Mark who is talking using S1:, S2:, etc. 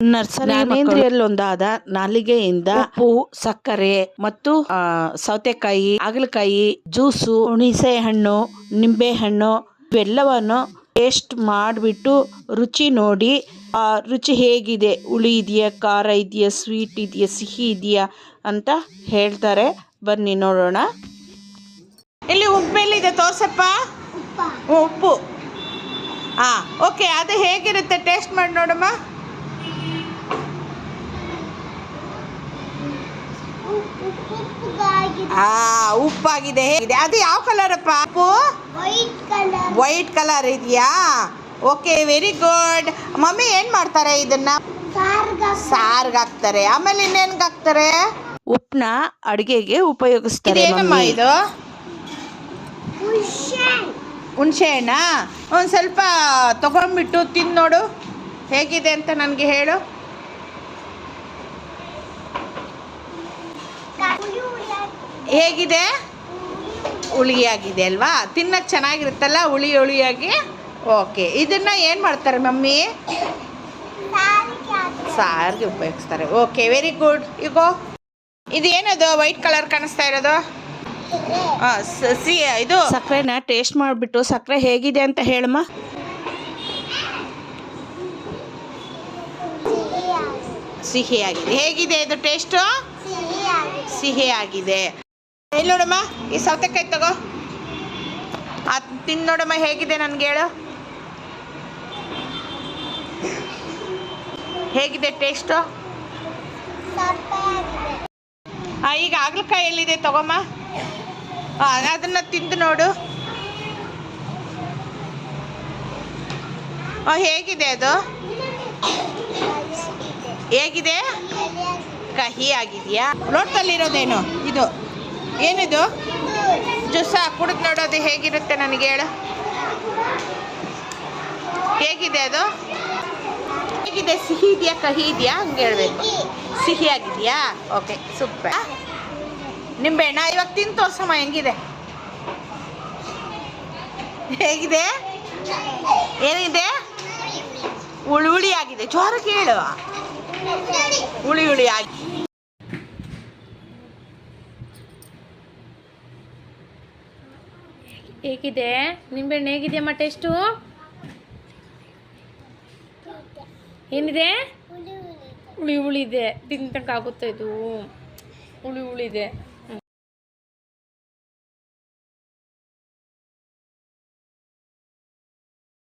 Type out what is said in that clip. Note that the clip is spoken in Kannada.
S1: ನರ್ಸರಿ ಜ್ಞಾನೇಂದ್ರಿಯಲ್ಲೊಂದಾದ ನಾಲಿಗೆಯಿಂದ ಉಪ್ಪು ಸಕ್ಕರೆ ಮತ್ತು ಸೌತೆಕಾಯಿ ಹಾಗಲಕಾಯಿ ಜ್ಯೂಸು ಹುಣಸೆ ಹಣ್ಣು ನಿಂಬೆ ಹಣ್ಣು ಇವೆಲ್ಲವನ್ನು ಟೇಸ್ಟ್ ಮಾಡಿಬಿಟ್ಟು ರುಚಿ ನೋಡಿ ಆ ರುಚಿ ಹೇಗಿದೆ? ಹುಳಿ ಇದೆಯಾ ಖಾರ ಇದೆಯಾ ಸ್ವೀಟ್ ಇದೆಯಾ ಸಿಹಿ ಇದೆಯಾ ಅಂತ ಹೇಳ್ತಾರೆ. ಬನ್ನಿ ನೋಡೋಣ. ಇಲ್ಲಿ ಉಪ್ಪೆಲ್ಲಿದೆ ತೋರ್ಸಪ್ಪ? ಉಪ್ಪು. ಹಾಂ ಓಕೆ ಅದು ಹೇಗಿರುತ್ತೆ? ಟೇಸ್ಟ್ ಮಾಡಿ ನೋಡಮ್ಮ. ಆ ಉಪ್ಪಾಗಿದೆ. ಹೇಗಿದೆ? ಅದು ಯಾವ ಕಲರ್ ಅಪ್ಪ ಉಪ್ಪು?
S2: ವೈಟ್ ಕಲರ್
S1: ವೈಟ್ ಕಲರ್ ಇದೆಯಾ? ಓಕೆ ವೆರಿ ಗುಡ್ ಮಮ್ಮಿ ಏನ್ ಮಾಡ್ತಾರೆ ಇದನ್ನ?
S2: ಸಾರ್ಗಾಕ್ತಾರೆ
S1: ಸಾರ್ಗೆ ಹಾಕ್ತಾರೆ ಆಮೇಲೆ ಇನ್ನೇನ್ಗೆ ಹಾಕ್ತಾರೆ ಉಪ್ಪನ್ನ ಅಡುಗೆಗೆ ಉಪಯೋಗಿಸ್ತಾರೆ
S3: ಇದು?
S1: ಹುಣಸೆ ಹಣ್ಣ ಒಂದು ಸ್ವಲ್ಪ ತಗೊಂಡ್ಬಿಟ್ಟು ತಿಂದು ನೋಡು. ಹೇಗಿದೆ ಅಂತ ನನಗೆ ಹೇಳು. ಹೇಗಿದೆ? ಹುಳಿಯಾಗಿದೆ ಅಲ್ವಾ? ತಿನ್ನಕ್ಕೆ ಚೆನ್ನಾಗಿರುತ್ತಲ್ಲ ಹುಳಿ ಹುಳಿಯಾಗಿ? ಓಕೆ ಇದನ್ನ ಏನು ಮಾಡ್ತಾರೆ ಮಮ್ಮಿ? ಸಾರಿಗೆ ಉಪಯೋಗಿಸ್ತಾರೆ. ಓಕೆ ವೆರಿ ಗುಡ್ ಈಗ ಇದು ಏನದು ವೈಟ್ ಕಲರ್ ಕಾಣಿಸ್ತಾ ಇರೋದು? ಸಿ ಇದು ಸಕ್ಕರೆನ ಟೇಸ್ಟ್ ಮಾಡಿಬಿಟ್ಟು ಸಕ್ಕರೆ ಹೇಗಿದೆ ಅಂತ ಹೇಳಮ್ಮ. ಸಿಹಿಯಾಗಿದೆ. ಹೇಗಿದೆ ಇದು ಟೇಸ್ಟು ಸಿಹಿಯಾಗಿದೆ. ಎಲ್ಲಿ ನೋಡಮ್ಮ, ಈ ಸೌತೆಕಾಯಿ ತಗೋ. ಅದು ತಿಂದು ನೋಡಮ್ಮ, ಹೇಗಿದೆ ನನಗೆ ಹೇಳು. ಹೇಗಿದೆ ಟೇಸ್ಟು ಈಗ ಹಾಗಲಕಾಯಿ ಎಲ್ಲಿದೆ ತಗೊಮ್ಮ? ಅದನ್ನ ತಿಂದು ನೋಡು. ಹೇಗಿದೆ ಅದು? ಹೇಗಿದೆ? ಕಹಿ ಆಗಿದೆಯಾ? ಲೋಟದಲ್ಲಿರೋದೇನು? ಇದು ಏನಿದು? ಜ್ಯೂಸ ಕುಡಿದು ನೋಡೋದು ಹೇಗಿರುತ್ತೆ ನನಗೆ ಹೇಳು. ಹೇಗಿದೆ ಅದು? ಹೇಗಿದೆ? ಸಿಹಿ ಇದೆಯಾ, ಕಹಿ ಇದೆಯಾ? ಹಂಗೆ ಹೇಳ್ಬೇಕು. ಸಿಹಿ ಆಗಿದೆಯಾ? Okay, super. ನಿಂಬೆಹಣ್ಣ ಇವಾಗ ತಿಂದು ತೋರ್ಸಮ್ಮ, ಹೆಂಗಿದೆ? ಹೇಗಿದೆ? ಏನಿದೆ? ಹುಳಿ ಹುಳಿ ಆಗಿದೆ. ಜೋರು ಕೇಳು ಹುಳಿ ಹುಳಿ ಆಗಿ
S3: ಹೇಗಿದೆ? ನಿಂಬೆಹಣ್ಣು ಹೇಗಿದೆಯಮ್ಮ ಟೇಸ್ಟು ಏನಿದೆ? ಹುಳಿ ಹುಳಿ ಇದೆ. ತಿಂತಕ್ಕಾಗುತ್ತೆ ಇದು? ಹುಳಿ ಹುಳಿ ಇದೆ.